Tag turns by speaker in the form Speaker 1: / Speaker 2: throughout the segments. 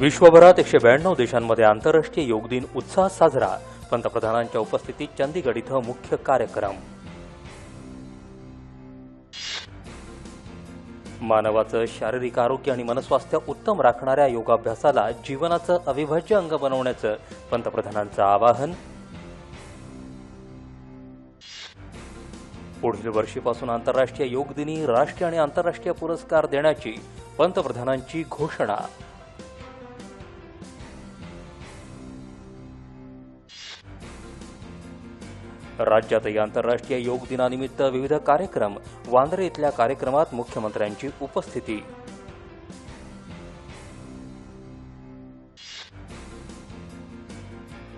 Speaker 1: विश्वभरात एकशे ब्याण्णव देशांमध्ये आंतरराष्ट्रीय योग दिन उत्साहात साजरा. पंतप्रधानांच्या उपस्थितीत चंदीगड इथं मुख्य कार्यक्रम. मानवाचं शारीरिक आरोग्य आणि मनस्वास्थ्य उत्तम राखणाऱ्या योगाभ्यासाला जीवनाचं अविभाज्य अंग बनवण्याचं पंतप्रधानांचं आवाहन. पुढील वर्षीपासून आंतरराष्ट्रीय योग दिनी राष्ट्रीय आणि आंतरराष्ट्रीय पुरस्कार देण्याची पंतप्रधानांची घोषणा. राज्यातही आंतरराष्ट्रीय योग दिनानिमित्त विविध कार्यक्रम वांद्रे इथल्या कार्यक्रमात मुख्यमंत्र्यांची उपस्थिती.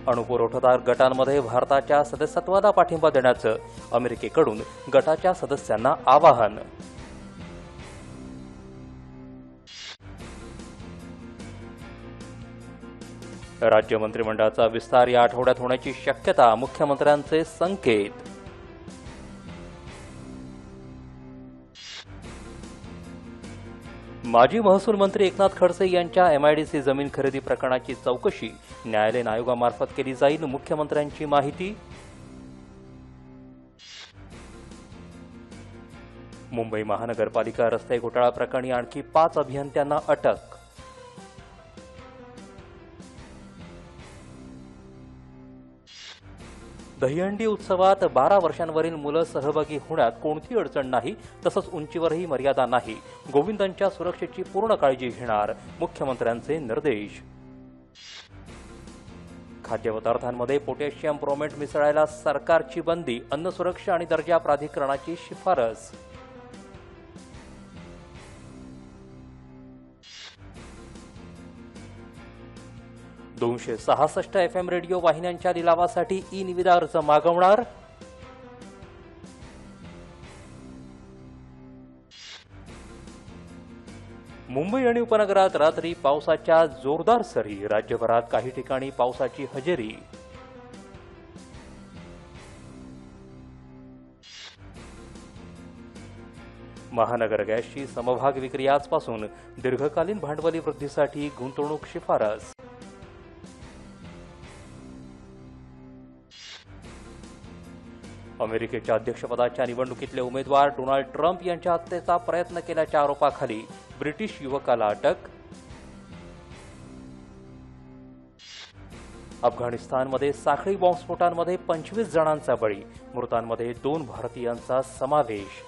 Speaker 1: अणुपुरवठादार गटांमध्ये भारताच्या सदस्यत्वाला पाठिंबा देण्याचं अमेरिकेकडून गटाच्या सदस्यांना आवाहन. राज्य मंत्रिमंडळाचा विस्तार या आठवड्यात होण्याची शक्यता मुख्यमंत्र्यांचे संकेत. माजी महसूल मंत्री एकनाथ खडसे यांच्या एमआयडीसी जमीन खरेदी प्रकरणाची चौकशी न्यायालयीन आयोगामार्फत केली जाईल. मुख्यमंत्र्यांची माहिती? मुंबई महानगरपालिका रस्ते घोटाळा प्रकरणी आणखी पाच अभियंत्यांना अटक. दहीहंडी उत्सवात बारा वर्षांवरील मुलं सहभागी होण्यात कोणती अडचण नाही तसंच उंचीवरही मर्यादा नाही. गोविंदांच्या सुरक्षेची पूर्ण काळजी घेणार मुख्यमंत्र्यांचे निर्देश. खाद्यपदार्थांमध्ये पोटॅशियम ब्रोमेट मिसळायला सरकारची बंदी अन्न सुरक्षा आणि दर्जा प्राधिकरणाची शिफारस. दोनशे सहासष्ट एफ एम रेडिओ वाहिन्यांच्या लिलावासाठी ई निविदा अर्ज मागवणार. मुंबई आणि उपनगरात रात्री पावसाच्या जोरदार सरी राज्यभरात काही ठिकाणी पावसाची हजेरी. महानगर गॅसची समभाग विक्री आजपासून दीर्घकालीन भांडवली वृद्धीसाठी गुंतवणूक शिफारस. अमेरिकेच्या अध्यक्षपदाच्या निवडणुकीतले उमेदवार डोनाल्ड ट्रम्प यांच्या हत्येचा प्रयत्न केल्याच्या आरोपाखाली ब्रिटिश युवकाला अटक. अफगाणिस्तानमध्ये साखळी बॉम्बस्फोटांमध्ये पंचवीस जणांचा बळी मृतांमध्ये दोन भारतीयांचा समावेश.